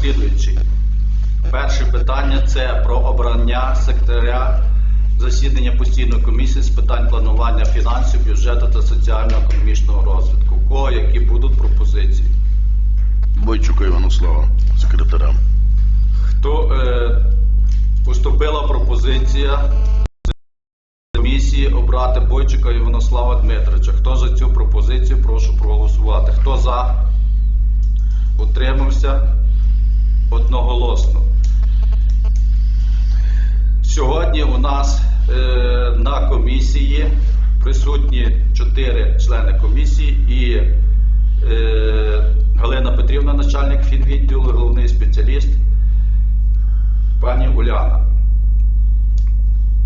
слідуючі. Перше питання це про обрання секретаря засідання постійної комісії з питань планування фінансів, бюджету та соціально-економічного розвитку. У кого які будуть пропозиції? Бойчука Іванослава, секретаря. Хто е, поступила пропозиція комісії обрати Бойчука Іванослава Дмитрича? Хто за цю пропозицію? Прошу проголосувати. Хто за? Утримався? одноголосно. Сьогодні у нас е, на комісії присутні чотири члени комісії і е, Галина Петрівна, начальник фінвідділу, головний спеціаліст, пані Уляна.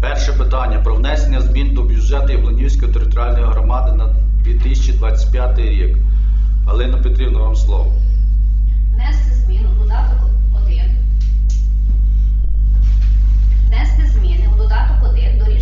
Перше питання про внесення змін до бюджету Яблонівської територіальної громади на 2025 рік. Галина Петрівна, вам слово. Внести зміну додаток внести зміни у додаток 1 до рішення.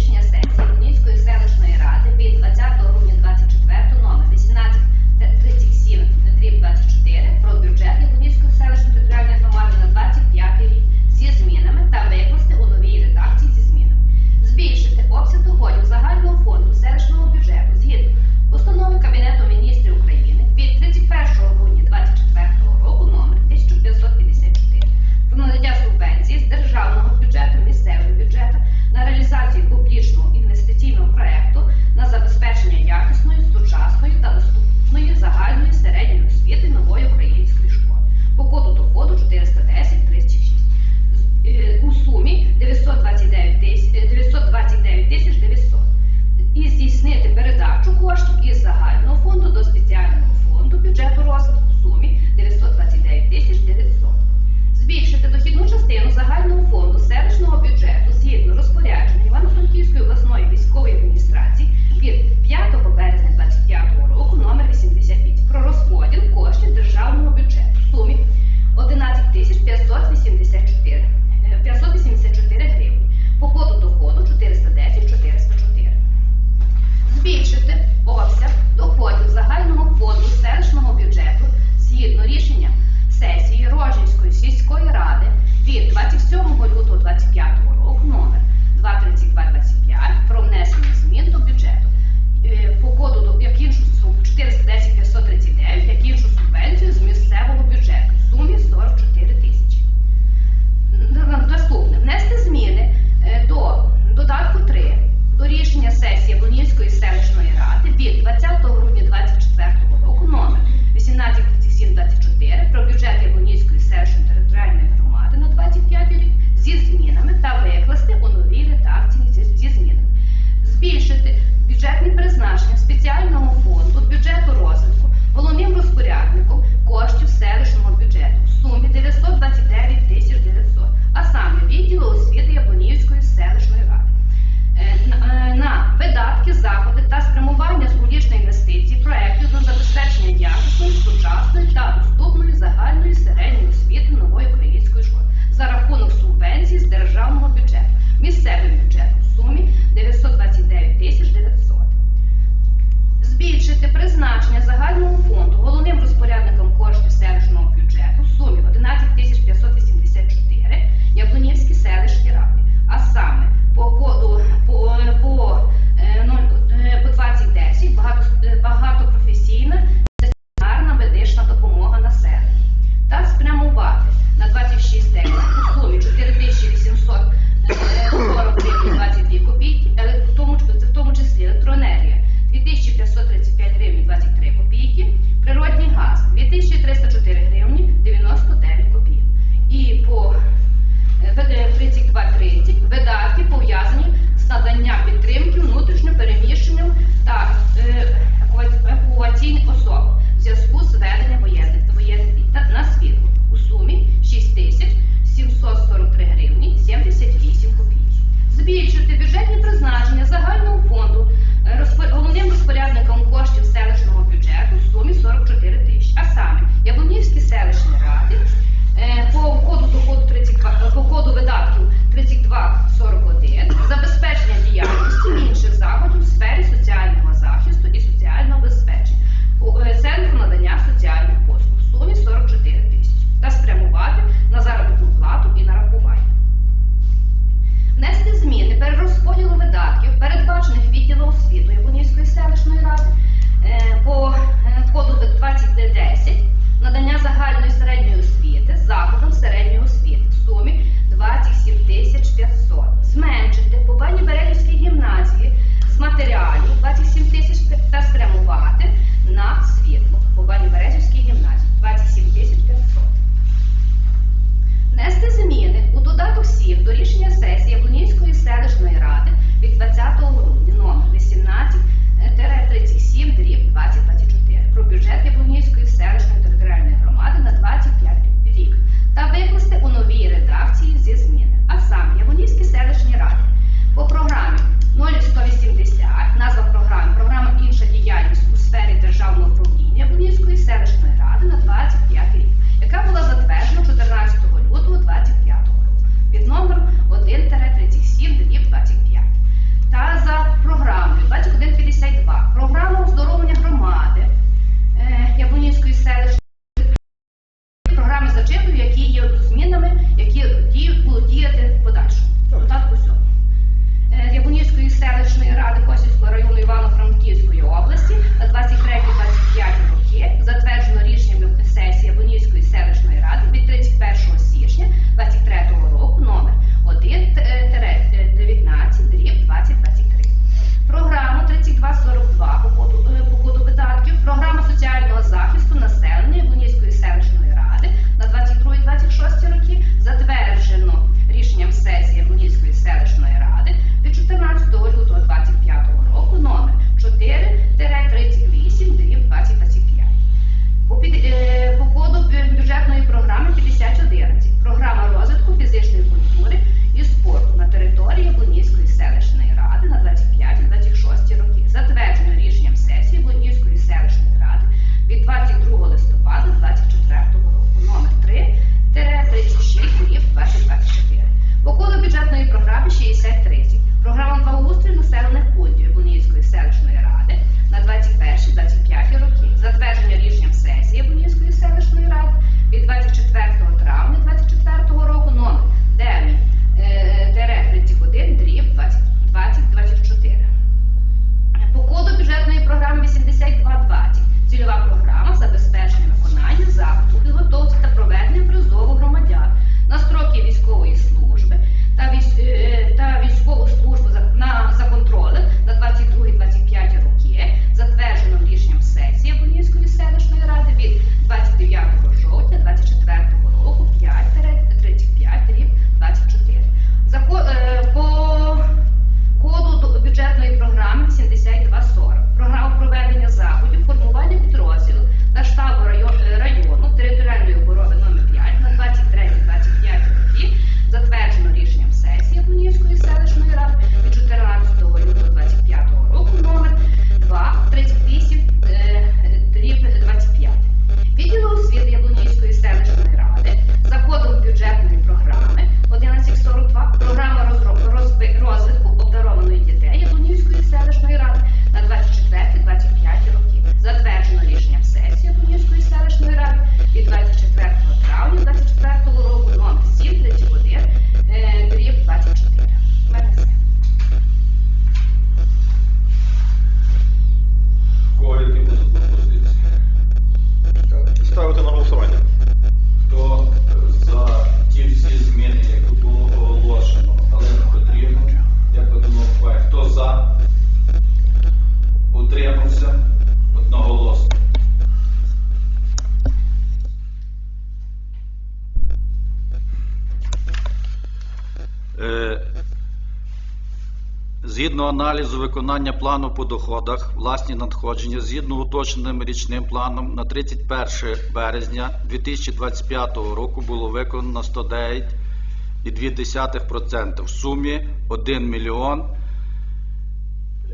Згідно аналізу виконання плану по доходах, власні надходження згідно уточненим річним планом на 31 березня 2025 року було виконано 109,2% в сумі 1 мільйон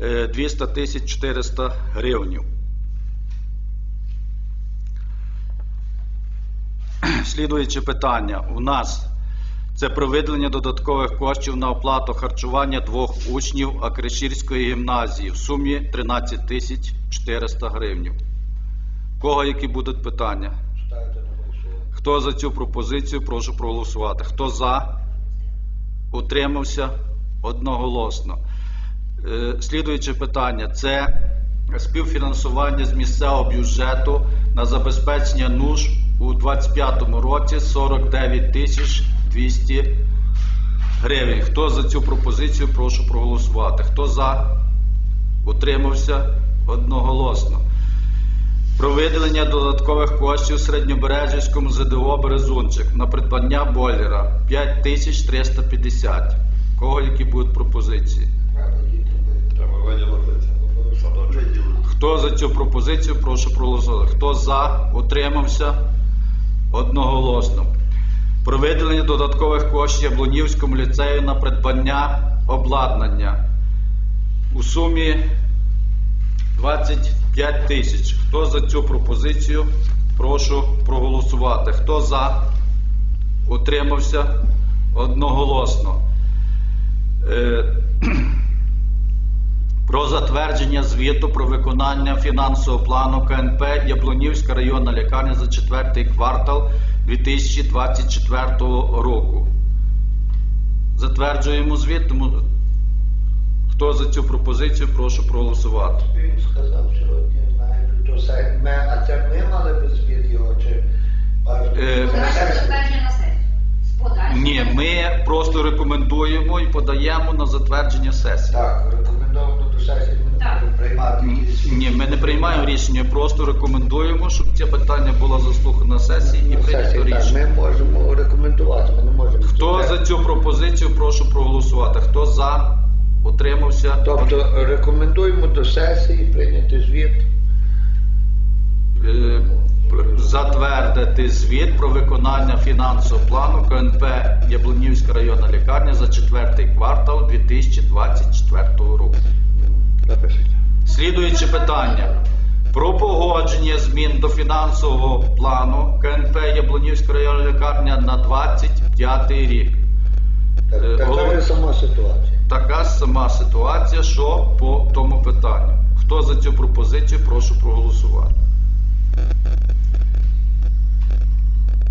е, 200 тисяч 400 гривень. Слідуюче питання. У нас це про виділення додаткових коштів на оплату харчування двох учнів Акрешірської гімназії в сумі 13 тисяч 400 гривень. Кого які будуть питання? Хто за цю пропозицію, прошу проголосувати. Хто за? Утримався одноголосно. Е, Слідуюче питання це співфінансування з місцевого бюджету на забезпечення нуж у 2025 році 49 тисяч 200 гривень. Хто за цю пропозицію, прошу проголосувати. Хто за? Утримався одноголосно. Про виділення додаткових коштів Середньобережівському ЗДО Березунчик на придбання бойлера 5350. Кого які будуть пропозиції? Хто за цю пропозицію, прошу проголосувати. Хто за, утримався одноголосно. Про виділення додаткових коштів Яблунівському ліцею на придбання обладнання у сумі 25 тисяч. Хто за цю пропозицію, прошу проголосувати. Хто за, утримався одноголосно. Е, про затвердження звіту про виконання фінансового плану КНП Яблунівська районна лікарня за четвертий квартал 2024 року. Затверджуємо звіт, тому хто за цю пропозицію, прошу проголосувати. Він сказав сьогодні, знаєте, то все. Ми, а це ми мали би звіт його, чи Е, затвердження на подальшим. Ні, ми просто рекомендуємо і подаємо на затвердження сесії. Так, рекомендовано до сесії приймати. Ні, ми не приймаємо рішення, просто рекомендуємо, щоб це питання було заслухано на сесії і прийнято рішення. Ми можемо рекомендувати, ми не можемо. Хто за цю пропозицію, прошу проголосувати. Хто за, утримався. Тобто рекомендуємо до сесії прийняти звіт. Е, Затвердити звіт про виконання фінансового плану КНП Яблунівська районна лікарня за четвертий квартал 2024 року. Напишіть. Слідуюче питання. Про погодження змін до фінансового плану КНП Яблунівська районна лікарня на 25 рік. Так, Е, така голов- ж сама ситуація. Така ж сама ситуація, що по тому питанню. Хто за цю пропозицію, прошу проголосувати.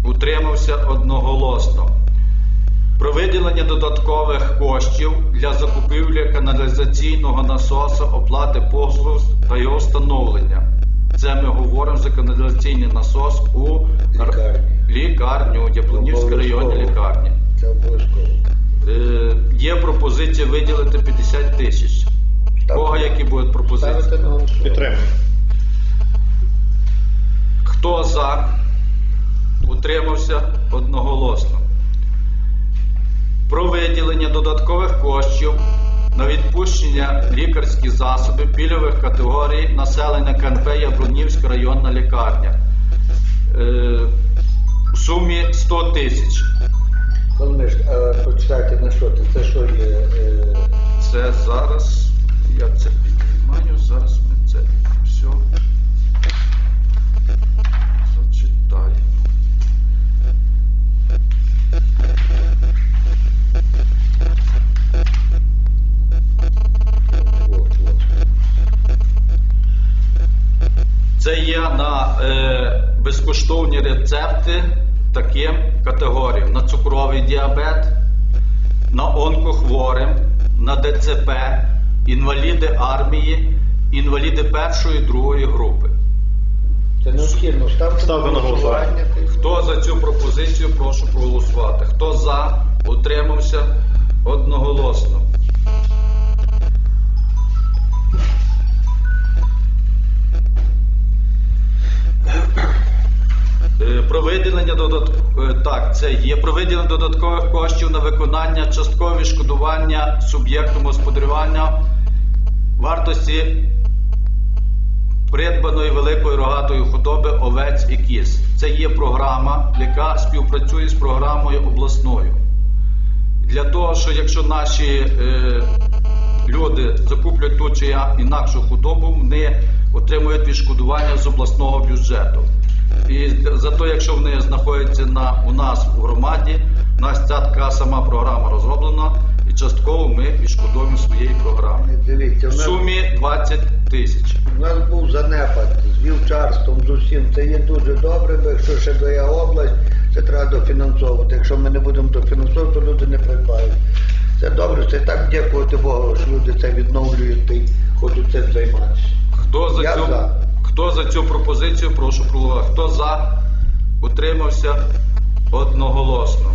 Утримався одноголосно. Про виділення додаткових коштів для закупівлі каналізаційного насоса, оплати послуг та його встановлення. Це ми говоримо за каналізаційний насос у лікарню, Яблунівській районній лікарні. Це обов'язково. Е, є пропозиція виділити 50 тисяч. Кого які будуть пропозиції? Підтримую. Хто за? Утримався одноголосно. Про виділення додаткових коштів на відпущення лікарських засобів пільгових категорій населення КНП Яблунівська районна лікарня. Е, у сумі 100 тисяч. Коломиш, а почитайте на що це? Це що є? Е, Це зараз, я це піднімаю, зараз є на е, безкоштовні рецепти таким категоріям: на цукровий діабет, на онкохворим, на ДЦП, інваліди армії, інваліди першої і другої групи. Це необхідно. Ставте, Ставте на голосування. Хто за цю пропозицію, прошу проголосувати. Хто за, утримався одноголосно. Про виділення додат... е, так, це є про виділення додаткових коштів на виконання часткового відшкодування суб'єктом господарювання вартості придбаної великої рогатої худоби овець і кіз. Це є програма, яка співпрацює з програмою обласною. Для того, що якщо наші е, люди закуплять ту чи інакшу худобу, вони отримують відшкодування з обласного бюджету. І за то, якщо вони знаходяться на, у нас у громаді, у нас ця така сама програма розроблена, і частково ми відшкодовуємо своєї програми. Дивіться, В в нас, сумі 20 тисяч. у нас був занепад з вівчарством, з усім. Це є дуже добре, бо якщо ще дає область, це треба дофінансовувати. Якщо ми не будемо дофінансовувати, то люди не придбають. Це добре, це так дякувати Богу, що люди це відновлюють і хочуть цим займатися. Хто за, Я цю, за. Хто за цю пропозицію, прошу проголосувати. Хто за? Утримався одноголосно.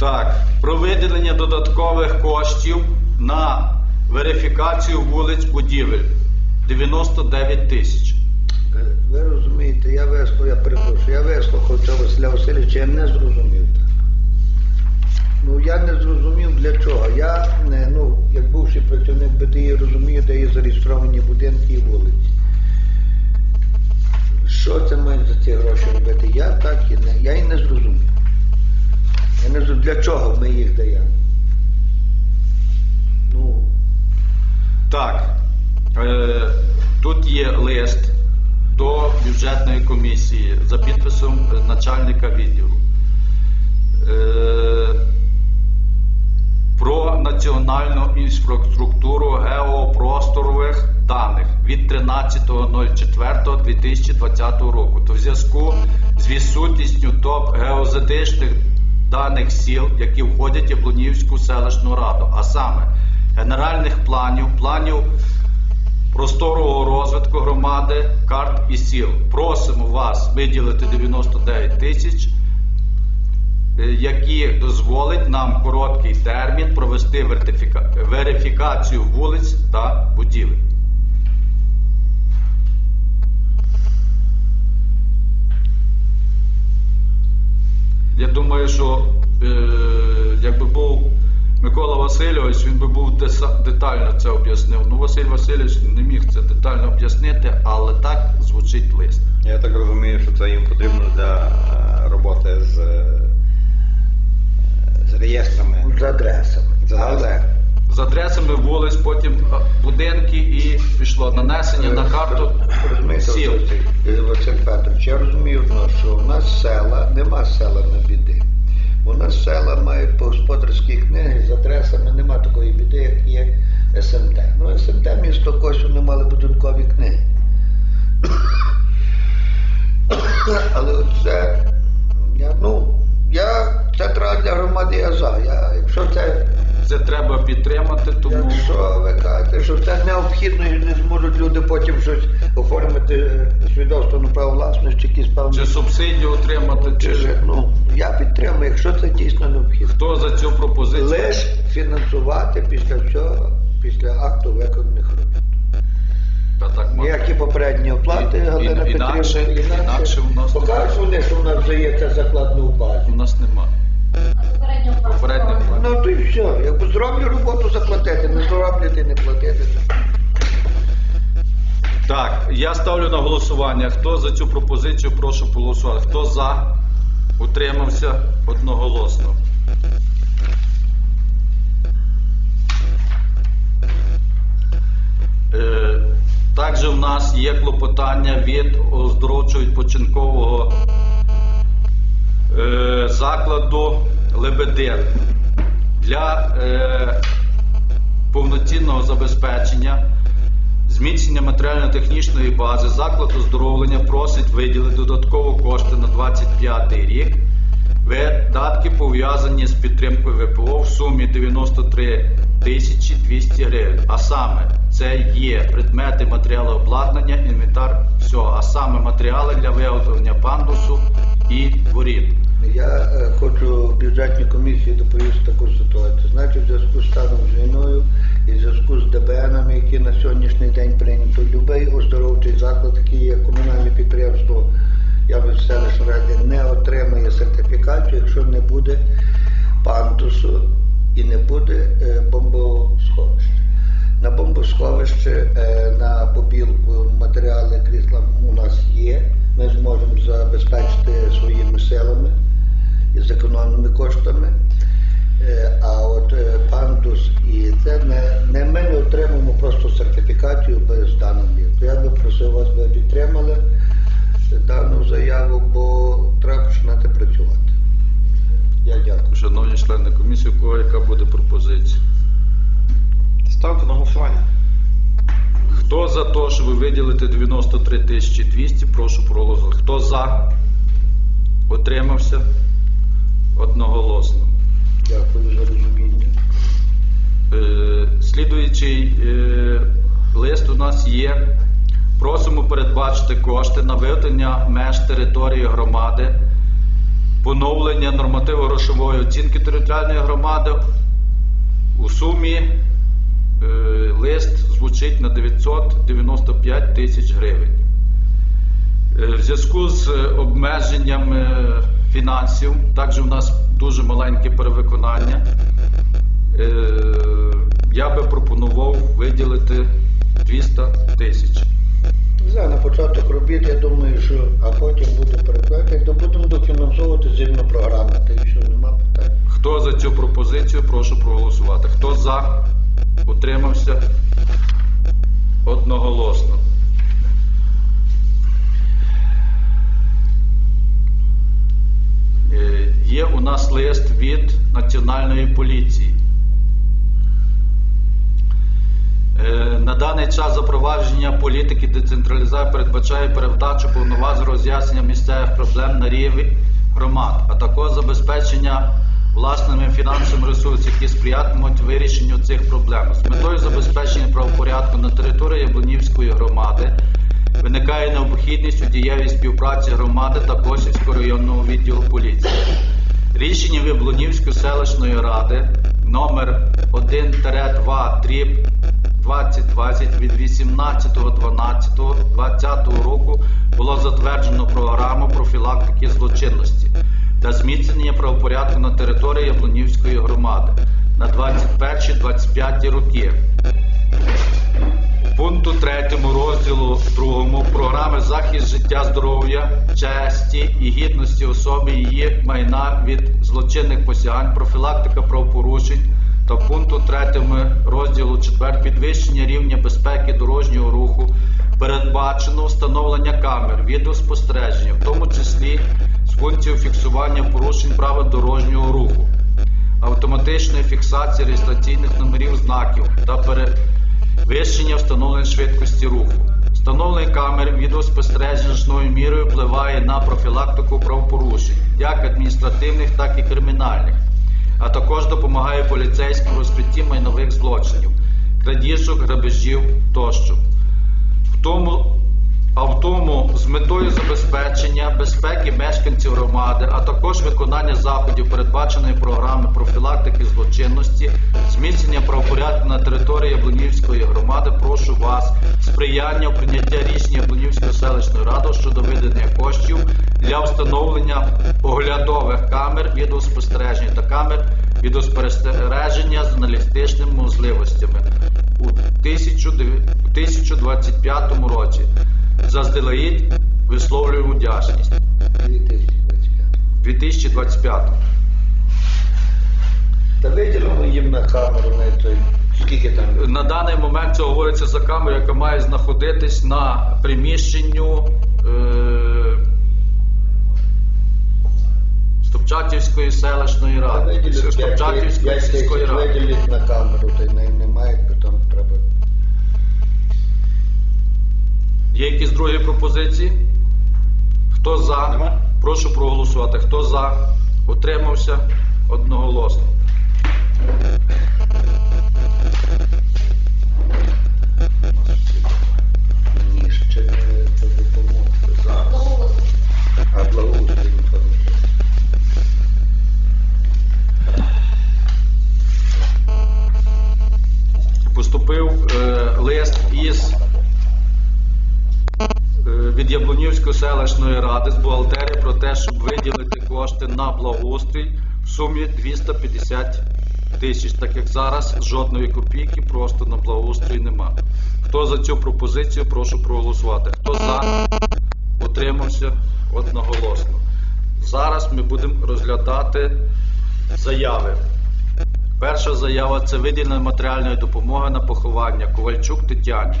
Так, про виділення додаткових коштів на верифікацію вулиць будівель 99 тисяч. Е, Ви розумієте, я вислухав, я перепрошую, я вислухав Василя Васильовича, я не зрозумів. Ну я не зрозумів для чого. Я ну, як бувший працівник БДІ розумію, де є зареєстровані будинки і вулиці. Що це мають за ці гроші робити? Я так і не. Я і не зрозумів. Я не зрозумів, для чого ми їх даємо. Ну, Так, е, тут є лист до бюджетної комісії за підписом е, начальника відділу. Е, про національну інфраструктуру геопросторових даних від 13.04.2020 року. То в зв'язку з відсутністю топ геозетичних даних сіл, які входять в Яблунівську селищну раду, а саме генеральних планів, планів просторового розвитку громади, карт і сіл. Просимо вас виділити 99 тисяч які дозволить нам короткий термін провести верифікацію вулиць та будівель. Я думаю, що е, якби був Микола Васильович, він би був детально це об'яснив. Ну, Василь Васильович не міг це детально об'яснити, але так звучить лист. Я так розумію, що це їм потрібно для е, роботи з, е, з реєстрами. з адресами. За Але З адресами вулиць, потім е, будинки і пішло нанесення на карту Розумієте, сіл. Петрович, я розумію, що в нас села, нема села на біди. У нас села мають по господарські книги з адресами, нема такої біди, як є СМТ. Ну, СМТ місто Косів не мали будинкові книги. Але це, я, ну, я, це треба для громади я за. Я, якщо це Це треба підтримати, тому Якщо ви кажете, що це необхідно і не зможуть люди потім щось оформити е, свідоцтво на право власності, якісь певні. чи субсидію отримати, чи Чи- ну, я підтримую, якщо це дійсно необхідно. хто за цю пропозицію? Лиш фінансувати після всього, після акту виконаних робіт. Та так можна. Ніякі попередні оплати, І- і- Галина інакше- Петрівна, інакше в нас Покажуть вони, що в нас вже є це закладно в. У нас нема. Попередньо Попередньо. Ну то і все. Якби зроблю роботу заплатити, не зроблять і не платити. Так, я ставлю на голосування. Хто за цю пропозицію, прошу голосувати. Хто за? Утримався одноголосно. Е, Також в нас є клопотання від оздоровчого відпочинкового е, закладу Лебедин для е, повноцінного забезпечення зміцнення матеріально-технічної бази заклад оздоровлення просить виділити додатково кошти на 25 рік. Видатки пов'язані з підтримкою ВПО в сумі 93 тисячі 200 гривень. А саме це є предмети, матеріали обладнання, інвентар, все, а саме матеріали для виготовлення пандусу і воріт. Я е, хочу в бюджетній комісії доповісти таку ситуацію. Значить, в зв'язку з станом з війною і в зв'язку з ДБНами, які на сьогоднішній день прийнято, будь-який оздоровчий заклад, який є комунальне підприємство я Яблонської селищної ради не отримає сертифікацію, якщо не буде пандусу і не буде е, бомбосховища. На бомбосховище е, на побілку матеріали крісла у нас є. Ми зможемо забезпечити своїми силами зекономленими коштами. Е, А от е, пандус і це не, не ми не отримуємо просто сертифікацію без даного об'єкту. Я би просив вас, ви підтримали дану заяву, бо треба починати працювати. Я дякую. Шановні члени комісії, у кого яка буде пропозиція? Ставте на голосування. Хто за те, щоб виділити 93 тисячі 200, прошу проголосувати. Хто за? Утримався? Одноголосно. Дякую за розуміння. Е, Слідуючий е, лист у нас є. Просимо передбачити кошти на виготовлення меж території громади, поновлення нормативо-грошової оцінки територіальної громади. У сумі е, лист звучить на 995 тисяч гривень. В зв'язку з обмеженням фінансів, також у нас дуже маленьке перевиконання. Е, Я би пропонував виділити 200 тисяч. На початок робіт, я думаю, що а потім буде перекладати, то будемо дофінансовувати згідно програми. Та що, нема питань. Хто за цю пропозицію, прошу проголосувати. Хто за? Утримався? Одноголосно. Є у нас лист від Національної поліції. Е, На даний час запровадження політики децентралізації передбачає перевдачу повноважень роз'яснення місцевих проблем на рівні громад, а також забезпечення власними фінансовими ресурсами, які сприятимуть вирішенню цих проблем. З метою забезпечення правопорядку на території Яблунівської громади виникає необхідність у дієвій співпраці громади та Косівського районного відділу поліції. Рішення Виблунівської селищної ради номер 1 2 2020 від 18.12.2020 року було затверджено програму профілактики злочинності та зміцнення правопорядку на території Яблунівської громади на 21-25 роки. Пункту 3 розділу 2 програми захист життя, здоров'я, честі і гідності особи її майна від злочинних посягань, профілактика правопорушень та пункту 3 розділу 4 підвищення рівня безпеки дорожнього руху передбачено встановлення камер відеоспостереження, в тому числі з функцією фіксування порушень правил дорожнього руху автоматичної фіксації реєстраційних номерів знаків та перевищення встановленої швидкості руху. Встановлення камер відеоспостереження мірою впливає на профілактику правопорушень, як адміністративних, так і кримінальних, а також допомагає поліцейським розкритті майнових злочинів, крадіжок, грабежів тощо. В тому, а в тому з метою забезпечення безпеки мешканців громади, а також виконання заходів передбаченої програми профілактики злочинності, зміцнення правопорядку на території Яблунівської громади, прошу вас сприяння у прийняття рішення Яблунівської селищної ради щодо виділення коштів для встановлення оглядових камер відеоспостереження та камер відеоспостереження з аналітичними можливостями у 2025 році. Заздалегідь висловлюємо вдячність. 2025. 2025. Та виділимо їм на камеру на той, скільки там. На даний момент це говориться за камеру, яка має знаходитись на приміщенню е, Стопчатівської селищної ради. Стопчатівської сільської ради. виділять на камеру, та й не- немає, потім треба. Є якісь другі пропозиції? Хто за? Прошу проголосувати. Хто за? Утримався? Одноголосно. Селищної ради з бухгалтерії про те, щоб виділити кошти на благоустрій в сумі 250 тисяч, так як зараз жодної копійки просто на благоустрій нема. Хто за цю пропозицію, прошу проголосувати. Хто за, утримався одноголосно. Зараз ми будемо розглядати заяви. Перша заява це виділення матеріальної допомоги на поховання Ковальчук Тетяні.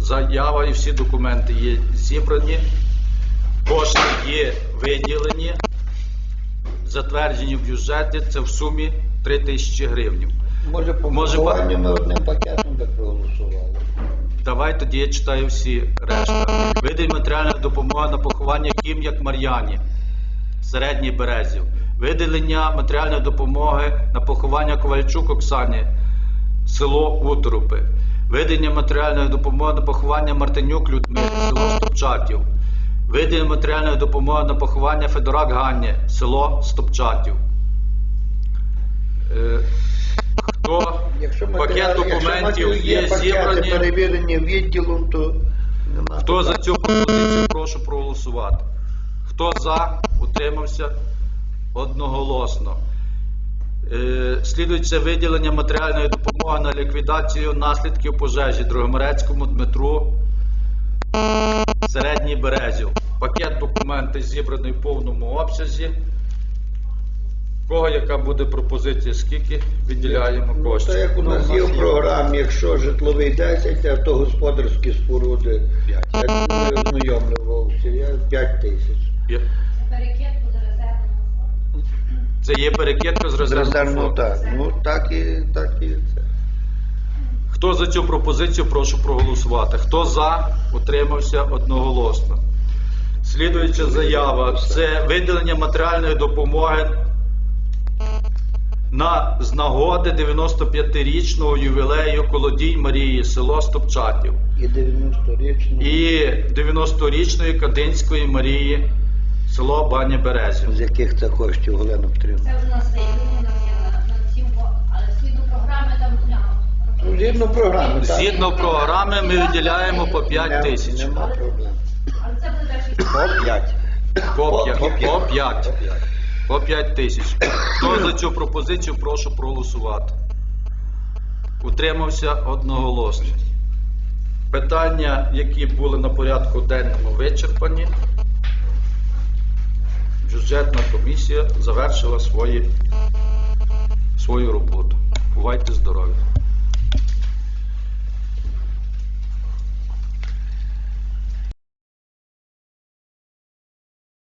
Заява і всі документи є зібрані, кошти є виділені, затверджені в бюджеті, це в сумі 3 тисячі гривень. Може, по Може, похованню ми одним пакетом би проголосували. Давай тоді я читаю всі решта. Виділення матеріальної допомоги на поховання Кім'як Мар'яні, середній Березів. Виділення матеріальної допомоги на поховання Ковальчук Оксані, село Уторопи. Виділення матеріальної допомоги на поховання Мартинюк Людмилі, село Стопчатів. Виділення матеріальної допомоги на поховання Федорак Ганні, село Стопчатів. Е, Хто Якщо пакет документів є зібрані? перевірені відділом, то. Хто за цю пропозицію, прошу проголосувати. Хто за, утримався одноголосно. Е, Слідується виділення матеріальної допомоги на ліквідацію наслідків пожежі Дрогомерецькому Дмитру Середній Березів. Пакет документів зібраний в повному обсязі. Кого яка буде пропозиція, скільки виділяємо Ну, коштів? то як у нас є в програмі, якщо житловий 10, а то господарські споруди. Я не ознайомлювався, я 5 тисяч. Є- Перекид буде резервного фонду. Це є перекидка з резервного Резервно фонду. так. Ну так і так і це. Хто за цю пропозицію, прошу проголосувати. Хто за, утримався одноголосно. Слідуюча заява це виділення матеріальної допомоги на з нагоди 95-річного ювілею Колодій Марії, село Стопчатів, І 90-річно, і 90-річної Кадинської Марії, село Баня Березів. з яких це коштів Олена Петрівна. Це у нас виділення Згідно програми, так? Згідно програми ми виділяємо по 5 тисяч. Нема проблем. По 5. По п'я- По По 5. По 5 тисяч. Хто за цю пропозицію, прошу проголосувати. Утримався одноголосно. Питання, які були на порядку денному, вичерпані. Бюджетна комісія завершила свої, свою роботу. Бувайте здорові!